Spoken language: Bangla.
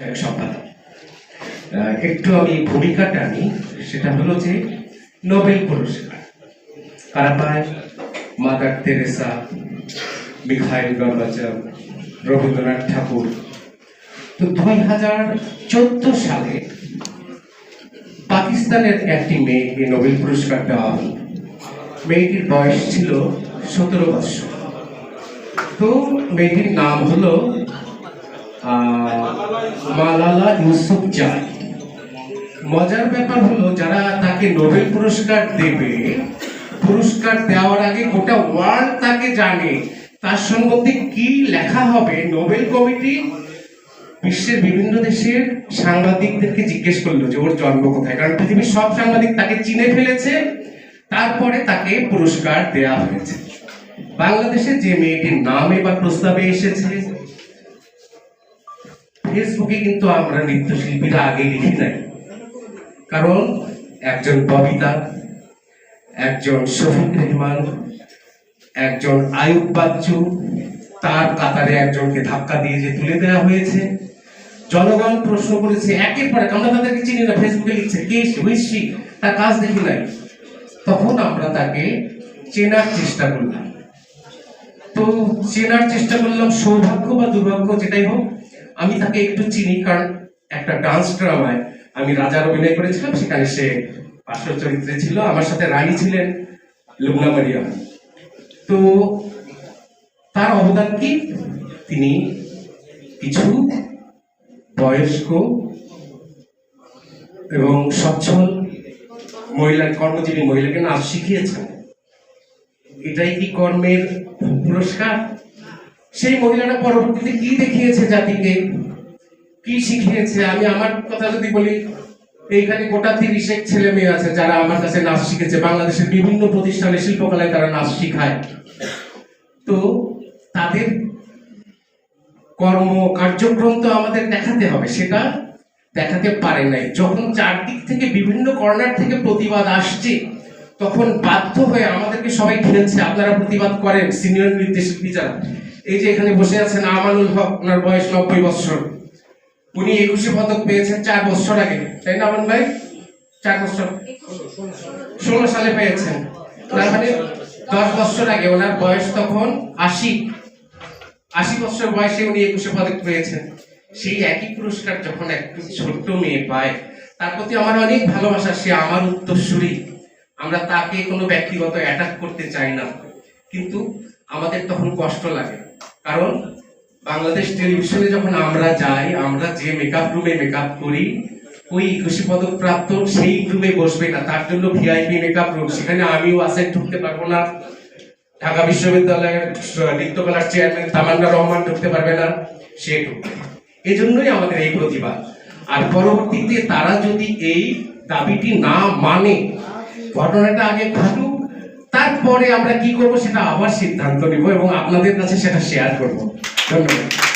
সম্পাদক একটু আমি ভূমিকাটা আনি, সেটা হলো যে নোবেল পুরস্কার। কারা পায় Mother Teresa, Mikhail Gorbachev Rabindranath Thakur. তো দুই হাজার চোদ্দ সালে পাকিস্তানের একটি মেয়েকে নোবেল পুরস্কার দেওয়া হলো মেয়েটির বয়স ছিল সতেরো বছর তো মেয়েটির নাম হলো মালালা ইউসুফ জাই মজার ব্যাপার হলো, যারা তাকে নোবেল পুরস্কার দেবে, পুরস্কার দেওয়ার আগে গোটা ওয়ার্ল্ড তাকে জানে। তার সম্বন্ধে কি লেখা হবে? নোবেল কমিটি বিশ্বের বিভিন্ন দেশের সাংবাদিকদেরকে জিজ্ঞেস করল যে, ওর জন্ম কোথায়? কারণ পৃথিবীর সব সাংবাদিক তাকে চিনে ফেলেছে। তারপরে তাকে পুরস্কার দেয়া হয়েছে। বাংলাদেশে যে মেয়েটির নাম এবার প্রস্তাবে এসেছে ফেসবুকে কিন্তু আমরা নৃত্যশিল্পীরা আগে লিখি নাই কারণ একজন ববিতা একজন শফিক রেহমান, একজন আয়ুব বাচ্চু, তার কাতারে একজনকে ধাক্কা দিয়ে যে তুলে দেওয়া হয়েছে। জনগণ প্রশ্ন করেছে একের পর আমরা তাদেরকে চিনি না, ফেসবুকে লিখছে, কে হুইসি তার কাজ দেখি নাই। তখন আমরা তাকে চেনার চেষ্টা করলাম। তো চেনার চেষ্টা করলাম সৌভাগ্য বা দুর্ভাগ্য, যেটাই হোক আমি তাকে একটু চিনি, কারণ একটা ডান্স ড্রামায় আমি রাজার অভিনয় করেছিলাম, সেখানে সে পার্শ্ব চরিত্রে ছিল। আমার সাথে রানী ছিলেন লুবনা মারিয়াম তো তার অবদান কি? তিনি কিছু বয়স্ক এবং সচ্ছল মহিলা, কর্মজীবী মহিলাকে নাচ শিখিয়েছেন। এটাই কি কর্মের পুরস্কার? সেই মহিলারা পরবর্তীতে কি দেখিয়েছে জাতিকে? কি শিখিয়েছে? আমি আমার কথা যদি বলি, এইখানে গোটা তিরিশেক ছেলে মেয়ে আছে যারা আমার কাছে নাচ শিখেছে। বাংলাদেশের বিভিন্ন প্রতিষ্ঠানে শিল্পকলায় তারা নাচ শিখায়। তো তাদের কর্ম কার্যক্রম তো আমাদের দেখাতে হবে। সেটা দেখাতে পারে নাই। যখন চারদিক থেকে বিভিন্ন কর্নার থেকে প্রতিবাদ আসছে তখন বাধ্য হয়ে আমাদেরকে সবাই ঘিরেছে আপনারা প্রতিবাদ করেন সিনিয়র নির্দেশক যারা এই যে এখানে বসে আছেন আমানুল হক, ওনার বয়স নব্বই বছর। উনি একুশে পদক পেয়েছেন চার বছর আগে, তাই না আমান ভাই? চার বছর। ষোলো সালে পেয়েছেন। তার মানে দশ বছর আগে, ওনার বয়স তখন আশি। আশি বছর বয়সে উনি একুশে পদক পেয়েছেন। সেই একই পুরস্কার যখন একটু ছোট্ট মেয়ে পায়, তার প্রতি আমার অনেক ভালোবাসা, সে আমার উত্তরসূরি। আমরা তাকে কোনো ব্যক্তিগত অ্যাটাক করতে চাই না। কিন্তু আমাদের তখন কষ্ট লাগে। কারণ বাংলাদেশ টেলিভিশনে যখন আমরা যাই, আমরা যে মেকআপ রুমে মেকআপ করি, ওই একুশে পদক প্রাপ্ত সেই রুমে বসবে না। তার জন্য ভিআইপি মেকআপ রুম সেখানে আমিও আসে ঢুকতে পারব না। ঢাকা বিশ্ববিদ্যালয়ের নৃত্যকলার চেয়ারম্যান তামান্না রহমান ঢুকতে পারবে না। সে ঢুকবে এই জন্যই আমাদের এই প্রতিবাদ। আর পরবর্তীতে তারা যদি এই দাবিটি না মানে ঘটনাটা আগে ঘটুক, তারপরে আমরা কি করব সেটা আবার সিদ্ধান্ত নিব এবং আপনাদের কাছে সেটা শেয়ার করব। ধন্যবাদ।